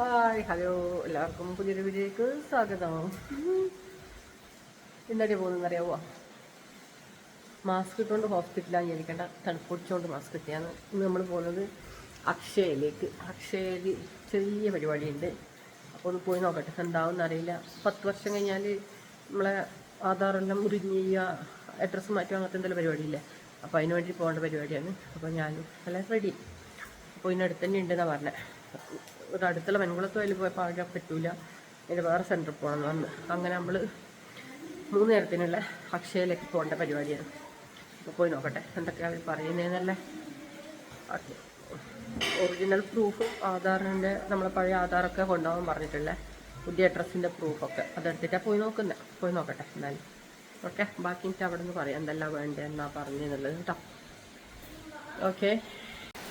Hi hello എല്ലാവർക്കും പുതിയൊരു വീഡിയോയ്ക്ക് സ്വാഗതം. ഇന്നടി പോകുന്നറിയാവോ മാസ്ക് ഇട്ടുകൊണ്ട് ഹോസ്പിറ്റലാണ് ഇരിക്കേണ്ട തണുപ്പൊടിച്ചുകൊണ്ട് മാസ്ക് ഇട്ടിയാണ് ഇന്ന് നമ്മൾ പോകുന്നത് അക്ഷയയിലേക്ക്. അക്ഷയയിൽ ചെറിയ പരിപാടിയുണ്ട്. അപ്പോൾ ഒന്ന് പോയി നോക്കട്ടെ. എന്താവും അറിയില്ല. പത്ത് വർഷം കഴിഞ്ഞാൽ നമ്മളെ ആധാറെല്ലാം മുറിഞ്ഞ് ചെയ്യുക അഡ്രസ്സ് മാറ്റുക അങ്ങനത്തെ എന്തെങ്കിലും പരിപാടിയില്ല? അപ്പോൾ അതിന് വേണ്ടി പോകേണ്ട പരിപാടിയാണ്. അപ്പോൾ ഞാനും എല്ലാം റെഡി അപ്പോൾ ഇതിനടുത്ത് തന്നെ ഉണ്ടെന്നാണ് പറഞ്ഞത് ഒരു അടുത്തുള്ള വെൺകുളത്ത് അതിൽ പോയി പാകാൻ പറ്റൂല. അതിന് വേറെ സെന്ററിൽ പോകണം വന്ന്. അങ്ങനെ നമ്മൾ മൂന്ന് നേരത്തിനുള്ള അക്ഷയയിലേക്ക് പോകേണ്ട പരിപാടിയാണ്. അപ്പോൾ പോയി നോക്കട്ടെ എന്തൊക്കെയാണ് അവർ പറയുന്നതെന്നല്ലേ ഓക്കെ. ഒറിജിനൽ പ്രൂഫും ആധാറിന്റെ നമ്മളെ പഴയ ആധാറൊക്കെ കൊണ്ടുപോകാൻ പറഞ്ഞിട്ടുള്ള പുതിയ അഡ്രസ്സിന്റെ പ്രൂഫൊക്കെ അതെടുത്തിട്ടാണ് പോയി നോക്കുന്നത് പോയി നോക്കട്ടെ എന്നാലും ഓക്കെ ബാക്കി എനിക്ക് അവിടെ നിന്ന് പറയാം എന്തെല്ലാം വേണ്ടതെന്നാ പറഞ്ഞതെന്നുള്ളത് കേട്ടോ. ഓക്കെ.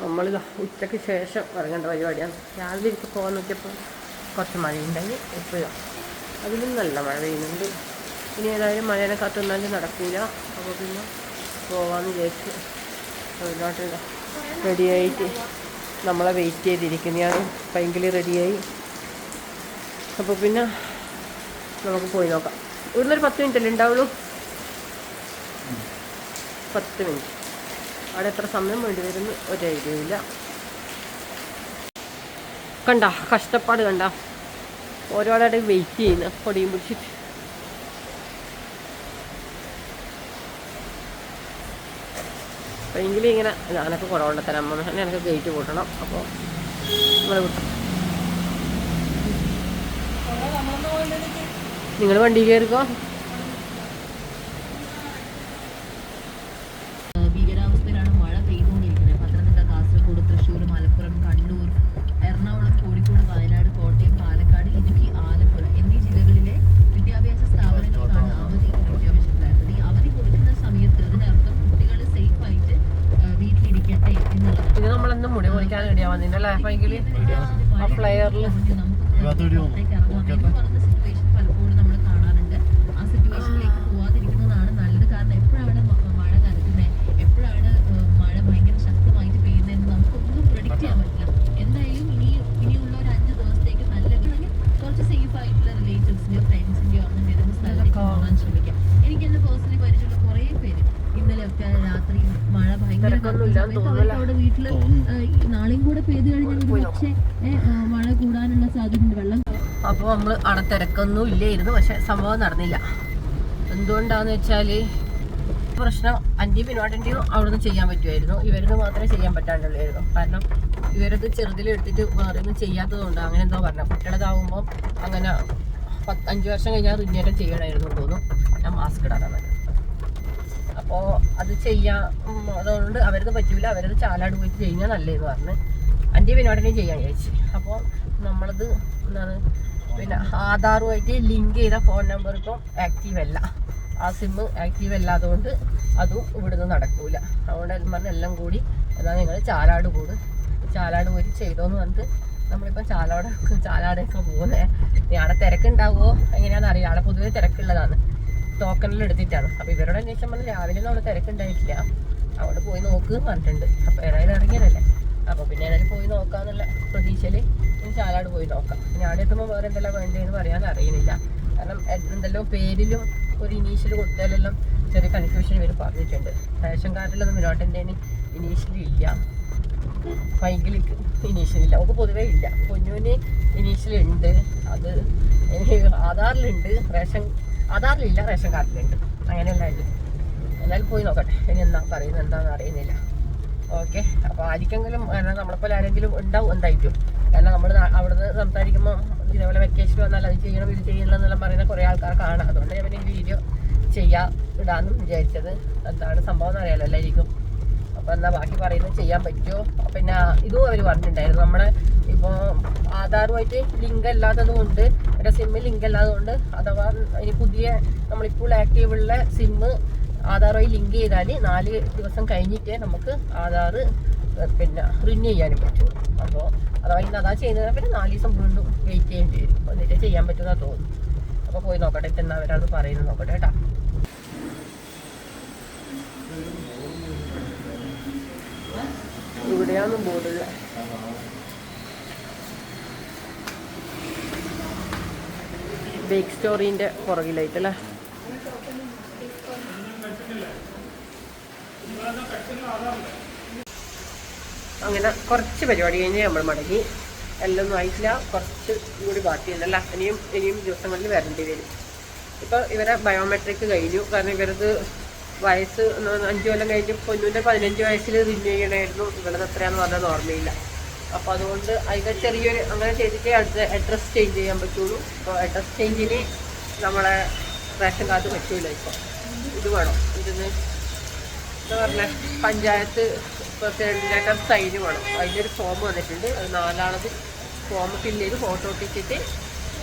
നമ്മളിതാ ഉച്ചയ്ക്ക് ശേഷം ഇറങ്ങേണ്ട പരിപാടിയാണ്. രാവിലെ എനിക്ക് പോകാൻ നോക്കിയപ്പോൾ കുറച്ച് മഴയുണ്ടായി. എപ്പോഴും അതിലും നല്ല മഴ പെയ്യുന്നുണ്ട്. ഇനി ഏതായാലും മഴേനെ കാത്തൊന്നാലും നടക്കൂല. അപ്പോൾ പിന്നെ പോകാമെന്ന് വിചാരിച്ചു അതിനോട്ട് റെഡിയായിട്ട് നമ്മളെ വെയിറ്റ് ചെയ്തിരിക്കുന്നതാണ്. ഭയങ്കര റെഡിയായി. അപ്പോൾ പിന്നെ നമുക്ക് പോയി നോക്കാം. ഇവിടുന്ന് ഒരു പത്ത് മിനിറ്റ് അല്ലേ ഉണ്ടാവുള്ളൂ? പത്ത് മിനിറ്റ്. അവിടെ എത്ര സമയം വേണ്ടി വരുന്നു? ഒരു ഐഡിയ ഇല്ല. കണ്ട കഷ്ടപ്പാട് കണ്ട. ഓരോടെ വെയിറ്റ് ചെയ്യുന്ന പൊടിയും പിടിച്ചിട്ട്. എങ്കിലും ഇങ്ങനെ ഞാനൊക്കെ കുറവുണ്ട് തരാൻ അമ്മ എനിക്ക് ഗേറ്റ് കൂട്ടണം അപ്പോൾ നിങ്ങൾ വിട്ടു. നിങ്ങൾ വണ്ടി കയറിക്കോ? റിലേറ്റീവ്സിന്റെയോ ഫ്രണ്ട്സിന്റെയോ അങ്ങനെ വരുന്ന സ്ഥലത്തേക്ക് പോകാൻ ശ്രമിക്കാം. എനിക്ക് എന്റെ പേഴ്സണലി അവിടെ വീട്ടിൽ നാളെയും കൂടെ പക്ഷേ മഴ കൂടാനുള്ള സാധ്യതയുണ്ട് വെള്ളം അപ്പോൾ നമ്മൾ അവിടെ തിരക്കൊന്നും ഇല്ലായിരുന്നു പക്ഷെ സംഭവം നടന്നില്ല. എന്തുകൊണ്ടാന്ന് വെച്ചാൽ പ്രശ്നം അന്റെയും അവിടെ അവിടുന്ന് ചെയ്യാൻ പറ്റുമായിരുന്നു. ഇവരത് മാത്രമേ ചെയ്യാൻ പറ്റാണ്ടുള്ളായിരുന്നു. കാരണം ഇവരത് ചെറുതിലെടുത്തിട്ട് വേറെ ഒന്നും ചെയ്യാത്തതുകൊണ്ട് അങ്ങനെ എന്തോ പറഞ്ഞു. കുട്ടികളതാവുമ്പോൾ അങ്ങനെ പത്ത് അഞ്ച് വർഷം കഴിഞ്ഞാൽ റിന്യൂവൽ ചെയ്യണമായിരുന്നു തോന്നുന്നു. ഞാൻ മാസ്ക് ഇടാനാണ് അപ്പോൾ അത് ചെയ്യാ. അതുകൊണ്ട് അവരത് പറ്റൂല. അവരത് ചാലാട് പോയിട്ട് ചെയ്യാൻ നല്ലതെന്ന് പറഞ്ഞ്. അന്റെ പിന്നോടനെ ചെയ്യാൻ വിചാരിച്ചു. അപ്പോൾ നമ്മളത് എന്താണ് പിന്നെ ആധാറുമായിട്ട് ലിങ്ക് ചെയ്ത ഫോൺ നമ്പർ ഇപ്പം ആക്റ്റീവ് അല്ല. ആ സിമ്മ് ആക്റ്റീവ് അല്ലാതുകൊണ്ട് അതും ഇവിടുന്ന് നടക്കൂല. അതുകൊണ്ട് പറഞ്ഞ എല്ലാം കൂടി എന്നാൽ നിങ്ങൾ ചാലാട് കൂടു ചാലാട് പോയിട്ട് ചെയ്തോന്ന് പറഞ്ഞിട്ട് നമ്മളിപ്പോ ചാലാട് ചാലാടൊക്കെ പോകുന്നത് അവിടെ തിരക്കുണ്ടാവുമോ എങ്ങനെയാണെന്ന് അറിയില്ല അവിടെ പൊതുവേ തിരക്കുള്ളതാണ്. ടോക്കണിൽ എടുത്തിട്ടാണ് അപ്പോൾ ഇവരോട് അന്വേഷിച്ചാൽ പറഞ്ഞാൽ രാവിലെ ഒന്നും അവിടെ തിരക്കുണ്ടായിട്ടില്ല. അവിടെ പോയി നോക്ക് പറഞ്ഞിട്ടുണ്ട്. അപ്പോൾ ഏതായാലും ഇറങ്ങിയതല്ലേ? അപ്പോൾ പിന്നെ ഏതായാലും പോയി നോക്കാന്നുള്ള പ്രതീക്ഷയിൽ ഇനി ചാലാട് പോയി നോക്കാം. ഇനി അവിടെ എത്തുമ്പോൾ വേറെ എന്തെല്ലാം വേണ്ടതെന്ന് പറയാൻ അറിയുന്നില്ല. കാരണം എന്തെല്ലോ പേരിലും ഒരു ഇനീഷ്യൽ കൊടുത്താലെല്ലാം ചെറിയ കൺഫ്യൂഷൻ ഇവർ പറഞ്ഞിട്ടുണ്ട്. റേഷൻ കാർഡിലൊന്നും മിനോട്ടിന്റെ ഇനീഷ്യൽ ഇല്ല. വൈകിലിക്ക് ഇനീഷ്യൽ ഇല്ല. ഒക്കെ പൊതുവേ ഇല്ല. കുഞ്ഞുവിന് ഇനീഷ്യൽ ഉണ്ട് അത് എനിക്ക് ആധാറിലുണ്ട്. Ration ആധാറിലില്ല ration കാർഡിലുണ്ട്. അങ്ങനെയല്ല ഉണ്ട് എന്നാലും പോയി നോക്കട്ടെ. ഇനി എന്താ പറയുന്നത് എന്താണെന്ന് അറിയുന്നില്ല. ഓക്കെ. അപ്പോൾ ആർക്കെങ്കിലും കാരണം നമ്മളെപ്പോലെ ആരെങ്കിലും ഉണ്ടാവും എന്തായിട്ടും കാരണം നമ്മൾ അവിടുന്ന് സംസാരിക്കുമ്പോൾ ഇതേപോലെ വെക്കേഷൻ വന്നാൽ അത് ചെയ്യണം ഇത് ചെയ്യണം എന്നെല്ലാം പറയുന്ന കുറേ ആൾക്കാർ കാണാം. അതുകൊണ്ട് ഞാൻ പിന്നെ ഈ വീഡിയോ ചെയ്യാം ഇടാമെന്നും വിചാരിച്ചത്. എന്താണ് സംഭവം എന്ന് അറിയാമല്ലോ എല്ലാവർക്കും അപ്പോൾ എന്നാ ബാക്കി പറയുന്നത് ചെയ്യാൻ പറ്റുമോ പിന്നെ ഇതും അവർ പറഞ്ഞിട്ടുണ്ടായിരുന്നു. നമ്മുടെ ഇപ്പോൾ ആധാറുമായിട്ട് ലിങ്ക് അല്ലാത്തത് കൊണ്ട് എന്റെ സിമ്മ് ലിങ്ക് അല്ലാത്തതുകൊണ്ട് അഥവാ ഇനി പുതിയ നമ്മളിപ്പോൾ ആക്റ്റീവ് ഉള്ള സിമ്മ് ആധാറുമായി ലിങ്ക് ചെയ്താൽ നാല് ദിവസം കഴിഞ്ഞിട്ട് നമുക്ക് ആധാർ പിന്നെ റിന്യൂ ചെയ്യാനും പറ്റും. അപ്പോൾ അഥവാ ഇന്ന് അതാ ചെയ്യുന്നത് പിന്നെ നാല് ദിവസം വീണ്ടും വെയിറ്റ് ചെയ്യേണ്ടി വരും. എന്നിട്ട് ചെയ്യാൻ പറ്റുന്ന തോന്നുന്നു. അപ്പോൾ പോയി നോക്കട്ടെ എന്നാ അവരത് പറയുന്നത് നോക്കട്ടെ കേട്ടോ. ഇവിടെയാണ് ബോർഡുള്ള ബേക്ക് സ്റ്റോറിന്റെ പുറകിലായിട്ട് അല്ലേ അങ്ങനെ കുറച്ച് പരിപാടി കഴിഞ്ഞ് നമ്മൾ മടങ്ങി. എല്ലാം ഒന്നും ആയിട്ടില്ല. കുറച്ച് കൂടി ബാക്കിയുണ്ടല്ല? ഇനിയും ഇനിയും ദിവസങ്ങളിൽ വരേണ്ടി വരും. ഇപ്പോൾ ഇവരെ ബയോമെട്രിക് കഴിഞ്ഞു. കാരണം ഇവരത് വയസ്സ് അഞ്ച് കൊല്ലം കഴിഞ്ഞ് പൊന്നുവിന്റെ പതിനഞ്ച് വയസ്സിൽ റിന്യൂ ചെയ്യണമായിരുന്നു ഇവരത് എത്രയാന്ന് പറഞ്ഞത് ഓർമ്മയില്ല. അപ്പോൾ അതുകൊണ്ട് അതിന്റെ ചെറിയൊരു അങ്ങനെ ചെയ്തിട്ട് അടുത്ത അഡ്രസ് ചേഞ്ച് ചെയ്യാൻ പറ്റുള്ളൂ. അപ്പോൾ അഡ്രസ് ചേഞ്ചിന് നമ്മളെ റേഷൻ കാർഡ് പറ്റൂല ഇപ്പോൾ ഇത് വേണം. ഇതിന് എന്താ പറഞ്ഞ? പഞ്ചായത്ത് പ്രസിഡന്റിനൊക്കെ സൈന് വേണം. അതിന്റെ ഒരു ഫോം വന്നിട്ടുണ്ട്. അത് നാലാളത് ഫോം ഫിൽ ചെയ്ത് ഫോട്ടോ ഒട്ടിച്ചിട്ട്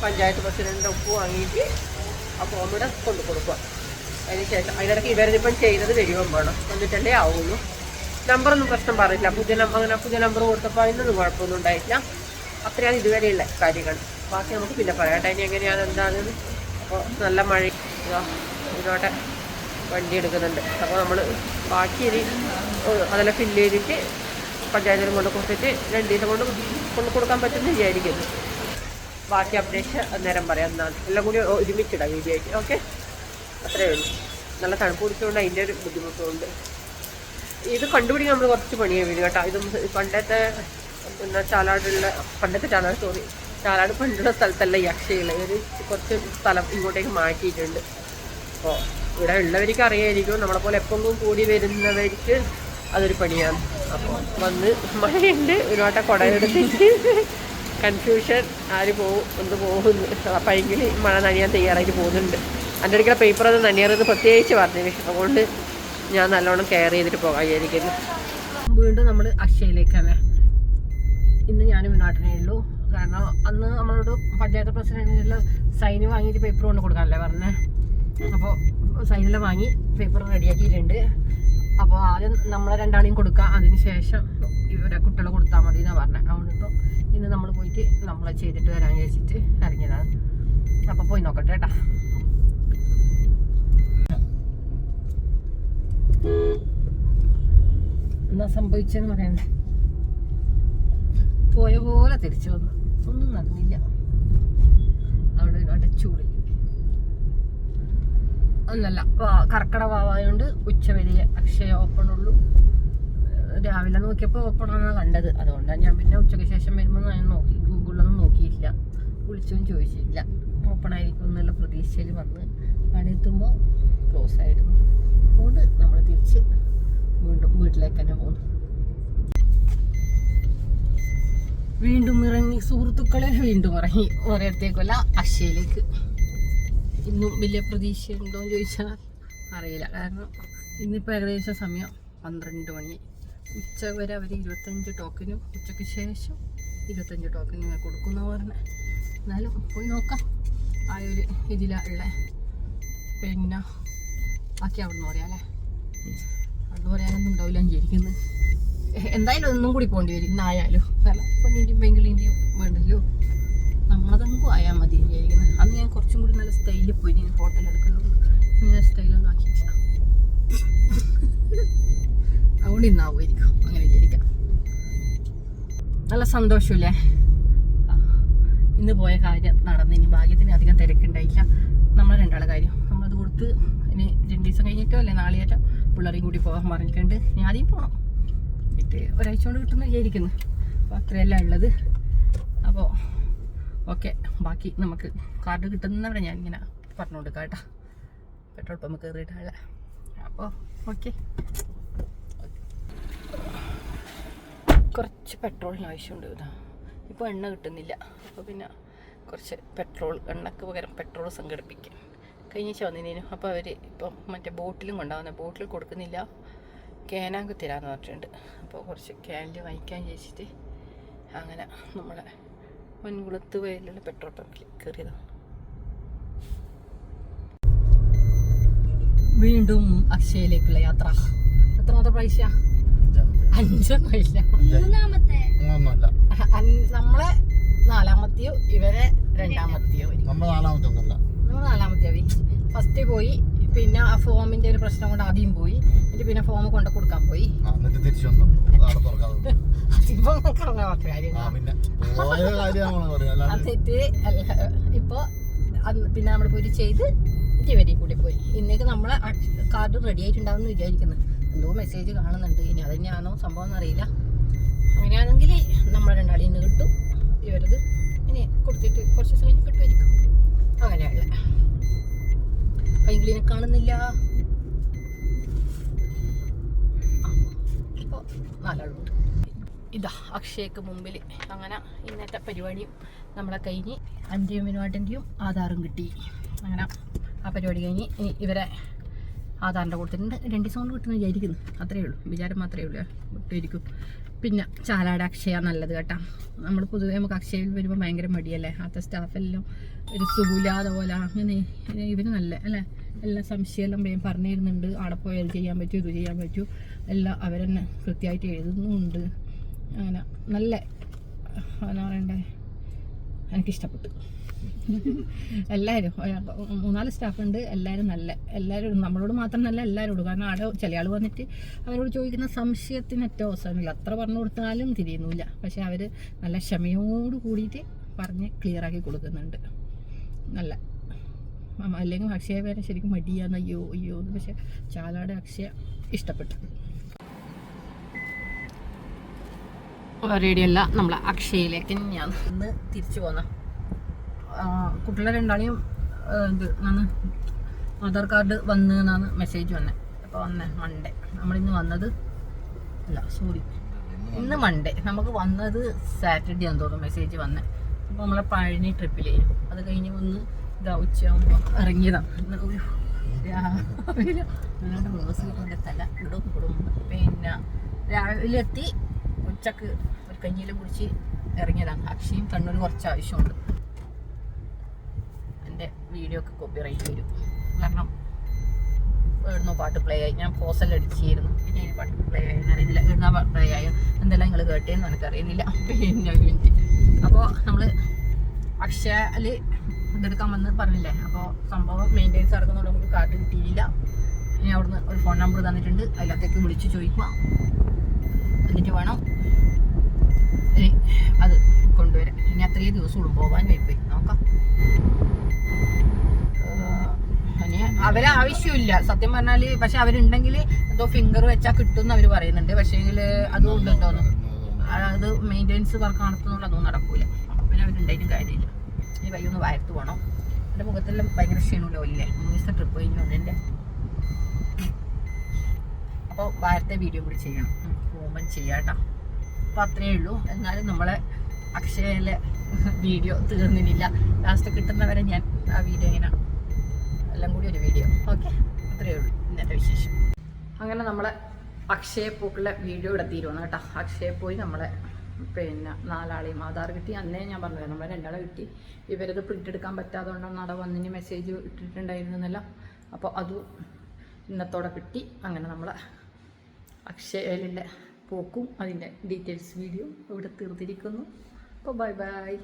പഞ്ചായത്ത് പ്രസിഡന്റിന്റെ ഒപ്പ് വാങ്ങിയിട്ട് ആ ഫോമിടെ കൊണ്ടു കൊടുക്കുക അതിന് ശേഷം അതിനിടയ്ക്ക് ഇവരിപ്പം ചെയ്തത് വരുവാൻ വേണം. എന്നിട്ടല്ലേ ആവുള്ളൂ. നമ്പറൊന്നും പ്രശ്നം പറഞ്ഞില്ല പുതിയ നമ്പർ അങ്ങനെ പുതിയ നമ്പർ കൊടുത്തപ്പോൾ അതിനൊന്നും കുഴപ്പമൊന്നും ഉണ്ടായിട്ടില്ല. അത്രയാണ് ഇതുവരെയുള്ള കാര്യങ്ങൾ. ബാക്കി നമുക്ക് പിന്നെ പറയാം ഇനി എങ്ങനെയാണ് എന്താണെന്ന് അപ്പോൾ നല്ല മഴ ഇതാ. ഇതിനോട്ടെ വണ്ടി എടുക്കുന്നുണ്ട്. അപ്പോൾ നമ്മൾ ബാക്കി ഇനി അതെല്ലാം ഫില്ല് ചെയ്തിട്ട് പഞ്ചായത്തിനും കൊണ്ട് കൊടുത്തിട്ട് രണ്ട് ദിവസം കൊണ്ട് കൊണ്ട് കൊടുക്കാൻ പറ്റുമെന്ന് വിചാരിക്കുന്നു. ബാക്കി അപ്ഡേഷൻ അന്നേരം പറയാം. എന്താണ് എല്ലാം കൂടി ഒരുമിച്ചിടാം വീഡിയോ ആയിട്ട് ഓക്കെ അത്രയേ ഉള്ളൂ. നല്ല തണുപ്പ് പിടിച്ചുകൊണ്ട് അതിന്റെ ഒരു ബുദ്ധിമുട്ടുണ്ട് ഇത് കണ്ടുപിടിക്കാൻ നമ്മൾ കുറച്ച് പണിയാണ് വരും കേട്ടോ. ഇത് പണ്ടത്തെ പിന്നെ ചാലാടുള്ള പണ്ടത്തെ ചാലാട് സോറി ചാലാട് പണ്ടുള്ള സ്ഥലത്തല്ല ഈ അക്ഷയുള്ള ഒരു കുറച്ച് സ്ഥലം ഇങ്ങോട്ടേക്ക് മാറ്റിയിട്ടുണ്ട്. അപ്പോൾ ഇവിടെ ഉള്ളവർക്ക് അറിയായിരിക്കും. നമ്മളെ പോലെ എപ്പോഴും കൂടി വരുന്നവർക്ക് അതൊരു പണിയാണ്. അപ്പോൾ വന്ന് മഴയുണ്ട്. ഒരു വട്ടം കുടയെടുത്തിട്ട് കൺഫ്യൂഷൻ ആര് പോകും എന്ത് പോകുന്നു. അപ്പം എങ്കിൽ മഴ നനയാൻ തയ്യാറായിട്ട് പോകുന്നുണ്ട്. എന്റെ പേപ്പർ അത് നനയറെന്ന് പ്രത്യേകിച്ച് പറഞ്ഞു അതുകൊണ്ട് ഞാൻ നല്ലോണം കെയർ ചെയ്തിട്ട് പോകാൻ വിചാരിക്കുന്നു. വീണ്ടും നമ്മൾ അക്ഷയയിലേക്കാണ് ഇന്ന് ഞാൻ നാട്ടിലേ ഉള്ളൂ. കാരണം അന്ന് നമ്മളോട് പഞ്ചായത്ത് പ്രസിഡന്റിനുള്ള സൈന് വാങ്ങിയിട്ട് പേപ്പർ കൊണ്ട് കൊടുക്കാനല്ലേ പറഞ്ഞേ? അപ്പോൾ സൈനിലെ വാങ്ങി പേപ്പർ റെഡിയാക്കിയിട്ടുണ്ട് അപ്പോൾ ആദ്യം നമ്മളെ രണ്ടാളെയും കൊടുക്കാം. അതിന് ശേഷം ഇവരെ കുട്ടികളെ കൊടുത്താൽ മതി എന്നാണ് പറഞ്ഞത് അതുകൊണ്ട് ഇപ്പോൾ ഇന്ന് നമ്മൾ പോയിട്ട് നമ്മളെ ചെയ്തിട്ട് വരാൻ വിചാരിച്ചിട്ട് ഇറങ്ങിയതാണ് അപ്പോൾ പോയി നോക്കട്ടെ കേട്ടാ. എന്നാ സംഭവിച്ചെന്ന് പറയണ്ടേ? പോയ പോലെ തിരിച്ചു വന്നു. ഒന്നും നടന്നില്ല. അവിടെ അടച്ചുകൂടി ഒന്നല്ല കർക്കട വാവായോണ്ട് ഉച്ച വരെ അക്ഷയ ഓപ്പൺ ഉള്ളൂ. രാവിലെ നോക്കിയപ്പോൾ ഓപ്പൺ ആണ് കണ്ടത്. അതുകൊണ്ടാണ് ഞാൻ പിന്നെ ഉച്ചയ്ക്ക് ശേഷം വരുമ്പോൾ ഞാൻ നോക്കി ഗൂഗിളിലൊന്നും നോക്കിയില്ല വിളിച്ചും ചോദിച്ചില്ല. ഓപ്പൺ ആയിരിക്കും എന്നുള്ള പ്രതീക്ഷയിൽ വന്ന് അവിടെ ക്ലോസ് ആയിരുന്നു അതുകൊണ്ട് നമ്മൾ തിരിച്ച് വീണ്ടും വീട്ടിലേക്ക് തന്നെ പോകുന്നു വീണ്ടും ഇറങ്ങി സുഹൃത്തുക്കളെ വീണ്ടും ഇറങ്ങി. ഒരിടത്തേക്കല്ല അക്ഷയയിലേക്ക് ഇന്നും വലിയ പ്രതീക്ഷയുണ്ടോ എന്ന് ചോദിച്ചാൽ അറിയില്ല. കാരണം ഇന്നിപ്പോൾ ഏകദേശം സമയം പന്ത്രണ്ട് മണി. ഉച്ച വരെ അവർ ഇരുപത്തഞ്ച് ടോക്കനും ഉച്ചയ്ക്ക് ശേഷം ഇരുപത്തഞ്ച് ടോക്കനും കൊടുക്കുന്ന പറഞ്ഞ്. എന്നാലും പോയി നോക്കാം. ആ ഒരു ഇതിലുള്ള പിന്നെ ബാക്കി അവിടെ നിന്ന് പറയാം അല്ലേ? അവിടെ പറയാനൊന്നും ഉണ്ടാവില്ല വിചാരിക്കുന്നത് എന്തായാലും ഒന്നും കൂടി പോകേണ്ടി വരും. ഇന്നായാലും കാരണം പൊന്നിന്റെയും പെങ്കിളിന്റെയും വേണ്ടല്ലോ. നമ്മളതങ്ങും ആയാൽ മതി വിചാരിക്കുന്നത് അന്ന് ഞാൻ കുറച്ചും കൂടി നല്ല സ്റ്റൈലിൽ പോയി ഞാൻ ഫോട്ടോ എടുക്കുള്ളൂ നല്ല സ്റ്റൈലൊന്നും ആക്കിയിട്ടില്ല. അതുകൊണ്ട് ഇന്നാവുമായിരിക്കും അങ്ങനെ വിചാരിക്കാം. നല്ല സന്തോഷമില്ലേ? ഇന്ന് പോയ കാര്യം നടന്നിനി. ഭാഗ്യത്തിന് അധികം തിരക്കുണ്ടായില്ല. നമ്മൾ രണ്ടാളെ കാര്യം നമ്മളത് കൊടുത്ത് ഇനി രണ്ട് ദിവസം കഴിഞ്ഞിട്ടോ അല്ലെ നാളെയായിട്ടോ പിള്ളേരെയും കൂടി പോകാൻ പറഞ്ഞിട്ടുണ്ട്. ഇനി ആദ്യം പോകണം എന്നിട്ട് ഒരാഴ്ച കൊണ്ട് കിട്ടുന്ന വിചാരിക്കുന്നു. അപ്പോൾ അത്രയല്ല ഉള്ളത്. അപ്പോൾ ഓക്കെ. ബാക്കി നമുക്ക് കാർഡ് കിട്ടുന്നവരെ ഞാൻ ഇങ്ങനെ പറഞ്ഞു കൊടുക്കാം കേട്ടോ. പെട്രോൾ പമ്പ് കയറിയിട്ടാണ് അപ്പോൾ ഓക്കെ. കുറച്ച് പെട്രോളിന് ആവശ്യമുണ്ട് ഇതാ. ഇപ്പോൾ എണ്ണ കിട്ടുന്നില്ല. അപ്പോൾ പിന്നെ കുറച്ച് പെട്രോൾ എണ്ണക്ക് പകരം പെട്രോൾ സംഘടിപ്പിക്കും. കഴിഞ്ഞ ആഴ്ച വന്നിനു അപ്പോൾ അവർ ഇപ്പം മറ്റേ ബോട്ടിലും കൊണ്ടാവുന്ന ബോട്ടിൽ കൊടുക്കുന്നില്ല. ക്യാനാക്ക് തരാമെന്ന് പറഞ്ഞിട്ടുണ്ട്. അപ്പോൾ കുറച്ച് ക്യാനിൽ വാങ്ങിക്കാൻ ചോദിച്ചിട്ട് അങ്ങനെ നമ്മളെ മുൻകുളത്ത് വയലിലുള്ള പെട്രോൾ പമ്പിൽ കയറിയതാണ്. വീണ്ടും അക്ഷയയിലേക്കുള്ള യാത്ര. എത്രാമത്തെ പ്രാവശ്യ അഞ്ചൊന്നും ഇല്ല മൂന്നാമത്തെ. ഒന്നുമല്ല നമ്മളെ നാലാമത്തെയോ ഇവരെ രണ്ടാമത്തെയോ ആയിരിക്കും. നമ്മൾ നാലാമത്തെ ഒന്നുമല്ല നമ്മൾ നാലാമത്തെയോ ഫസ്റ്റ് പോയി. പിന്നെ ആ ഫോമിന്റെ ഒരു പ്രശ്നം കൊണ്ട് ആദ്യം പോയി. എന്നിട്ട് പിന്നെ ഫോം കൊണ്ട് കൊടുക്കാൻ പോയി. ആ, എന്നിട്ട് പിന്നെ ഇപ്പൊ നമ്മൾ പോയി ചെയ്ത് ഇവരെ കൂടി പോയി. ഇന്നേക്ക് നമ്മളെ കാർഡ് റെഡി ആയിട്ടുണ്ടാവുമെന്ന് വിചാരിക്കുന്നു. എന്തോ മെസ്സേജ് കാണുന്നുണ്ട്. ഇനി അത് തന്നെയാണോ സംഭവം എന്നറിയില്ല. അങ്ങനെയാണെങ്കിൽ നമ്മളെ രണ്ടാളി ഇന്ന് കിട്ടും. ഇവരത് ഇനി കൊടുത്തിട്ട് കുറച്ച് ദിവസം കഴിഞ്ഞ് കിട്ടുമായിരിക്കും. അങ്ങനെയുള്ള പൈങ്കിളിനെ കാണുന്നില്ല. ഇപ്പോൾ നാലാളുണ്ട്. ഇതാ അക്ഷയക്ക് മുമ്പിൽ അങ്ങനെ ഇന്നത്തെ പരിപാടിയും നമ്മളെ കഴിഞ്ഞ് അഞ്ചും വിനുവാട്ടിന്റെയും ആധാറും കിട്ടി. അങ്ങനെ ആ പരിപാടി കഴിഞ്ഞ് ഇനി ഇവരെ ആധാറിന്റെ കൊടുത്തിട്ടുണ്ട് രണ്ട് ദിവസം കൊണ്ട് കിട്ടുന്ന വിചാരിക്കുന്നു. അത്രയേ ഉള്ളൂ. വിചാരം മാത്രമേ ഉള്ളൂ. കിട്ടുമായിരിക്കും പിന്നെ ചാലാട് അക്ഷയ നല്ലത് കേട്ടോ. നമ്മൾ പൊതുവേ നമുക്ക് അക്ഷയയിൽ വരുമ്പോൾ ഭയങ്കര മടിയല്ലേ? അവിടുത്തെ സ്റ്റാഫെല്ലാം ഒരു സുഗുല പോലെ അങ്ങനെ ഇവർ നല്ല അല്ലേ? എല്ലാ സംശയമെല്ലാം വേഗം പറഞ്ഞു തരുന്നുണ്ട് അവിടെ പോയാൽ ചെയ്യാൻ പറ്റൂ ഇത് ചെയ്യാൻ പറ്റൂ. എല്ലാം അവരെന്നെ കൃത്യമായിട്ട് എഴുതുന്നുമുണ്ട് അങ്ങനെ നല്ല എന്നാ പറയണ്ടേ? എനിക്കിഷ്ടപ്പെട്ടു. എല്ലാവരും മൂന്നാൽ സ്റ്റാഫുണ്ട്. എല്ലാവരും നല്ല എല്ലാവരും നമ്മളോട് മാത്രം നല്ല എല്ലാവരോടും കാരണം അവിടെ ചില ആൾ വന്നിട്ട് അവരോട് ചോദിക്കുന്ന സംശയത്തിന് ഏറ്റവും അവസരമില്ല അത്ര പറഞ്ഞു കൊടുത്താലും തിരിയുന്നില്ല. പക്ഷെ അവർ നല്ല ക്ഷമയോട് കൂടിയിട്ട് പറഞ്ഞ് ക്ലിയറാക്കി കൊടുക്കുന്നുണ്ട്. നല്ല. അല്ലെങ്കിൽ അക്ഷയ പേരെ ശരിക്കും മടിയാന്ന് അയ്യോ അയ്യോ എന്ന്. പക്ഷെ ചാലാട് അക്ഷയ ഇഷ്ടപ്പെട്ടു. റേഡിയല്ല നമ്മളെ അക്ഷയയിലേക്ക് ഞാൻ. ഇന്ന് തിരിച്ചു പോന്ന. കുട്ടികളെ രണ്ടാളെയും ഇത് എന്നാണ് ആധാർ കാർഡ് വന്ന് എന്നാണ് മെസ്സേജ് വന്നത് അപ്പോൾ വന്നേ മൺഡേ നമ്മളിന്ന് വന്നത് അല്ല സോറി ഇന്ന് മൺഡേ നമുക്ക് വന്നത് സാറ്റർഡേ ആണെന്ന് തോന്നുന്നു മെസ്സേജ് വന്നത് അപ്പോൾ നമ്മളെ പഴനി ട്രിപ്പിലേ അത് കഴിഞ്ഞ് വന്ന് ഇതാ ഉച്ചയാകുമ്പോൾ ഇറങ്ങിയതാണ് രാവിലെ. മ്യൂസിക്കിന്റെ തല ഇടും പിന്നെ രാവിലെ എത്തി ഉച്ചയ്ക്ക് ഒരു കഞ്ഞിയിലും കുടിച്ച് ഇറങ്ങിയതാണ്. അക്ഷയും കണ്ണൂർ കുറച്ച് ആവശ്യമുണ്ട്. എന്റെ വീഡിയോ ഒക്കെ കോപ്പി റൈറ്റ് വരും. കാരണം എഴുന്ന പാട്ട് പ്ലേ ആയി. ഞാൻ പോസെല്ലാം അടിച്ചിരുന്നു. പിന്നെ ഈ പാട്ട് പ്ലേ ആയി അറിയുന്നില്ല. പാട്ട് പ്ലേ ആയോ? എന്തെല്ലാം നിങ്ങൾ കേട്ടേന്ന് എനിക്കറിയുന്നില്ല പിന്നെ ഒരു മിനിറ്റ് അപ്പോൾ നമ്മൾ അക്ഷയയിൽ ഇതെടുക്കാൻ വന്ന് പറഞ്ഞില്ലേ? അപ്പോൾ സംഭവം മെയിന്റെനൻസ് നടക്കുന്നതുകൊണ്ട് കാർഡ് കിട്ടിയില്ല. ഇനി അവിടുന്ന് ഒരു ഫോൺ നമ്പർ തന്നിട്ടുണ്ട്. അതിനകത്തേക്ക് വിളിച്ച് ചോദിക്കുക എന്നിട്ട് വേണം അത് കൊണ്ടുവരാൻ. ഇനി അത്രയും ദിവസമുള്ളൂ പോകാൻ പോയി നോക്കാം. ഇനി അവരെ ആവശ്യമില്ല. സത്യം പറഞ്ഞാൽ പക്ഷെ അവരുണ്ടെങ്കിൽ എന്തോ ഫിംഗർ വെച്ചാൽ കിട്ടും എന്ന് പറയുന്നുണ്ട്. പക്ഷേ അതും ഉണ്ട് അത് മെയിന്റെനൻസ് വർക്ക് നടത്തുന്നതുകൊണ്ട് അതൊന്നും നടക്കൂല. പിന്നെ അവരുണ്ടായിട്ടും കാര്യമില്ല. ഇനി കയ്യൊന്ന് വയർത്ത് പോകണം എന്റെ മുഖത്തെല്ലാം ഭയങ്കര ക്ഷീണമല്ലോ ഇല്ലേ മൂന്ന് ദിവസത്തെ ട്രിപ്പ് കഴിഞ്ഞ് വന്നതിന്റെ അപ്പോൾ വാരത്തെ വീഡിയോ കൂടി ചെയ്യണം. ഓമൻ ചെയ്യാട്ടോ. അപ്പോൾ അത്രയേ ഉള്ളൂ. എന്നാലും നമ്മളെ അക്ഷയയിലെ വീഡിയോ തീർന്നില്ല ലാസ്റ്റ് കിട്ടുന്നവരെ ഞാൻ ആ വീഡിയോ ഇങ്ങനെ എല്ലാം കൂടി ഒരു വീഡിയോ ഓക്കെ അത്രയേ ഉള്ളൂ. ഇന്നത്തെ വിശേഷം. അങ്ങനെ നമ്മളെ അക്ഷയ പൂക്കളുടെ വീഡിയോ ഇവിടെ തീരുവാണ് കേട്ടോ. അക്ഷയ പോയി നമ്മളെ പിന്നെ നാലാളെയും ആധാർ കിട്ടി. അന്നേ ഞാൻ പറഞ്ഞില്ല നമ്മളെ രണ്ടാളെ കിട്ടി. ഇവരത് പ്രിന്റ് എടുക്കാൻ പറ്റാത്തതുകൊണ്ടാണ് അവിടെ വന്നിന് മെസ്സേജ് ഇട്ടിട്ടുണ്ടായിരുന്നല്ല. അപ്പോൾ അത് ഇന്നത്തോടെ കിട്ടി. അങ്ങനെ നമ്മളെ അക്ഷയലിന്റെ പോക്കും അതിന്റെ ഡീറ്റെയിൽസ് വീഡിയോ ഇവിടെ തീർത്തിരിക്കുന്നു. അപ്പോൾ ബൈ ബൈ.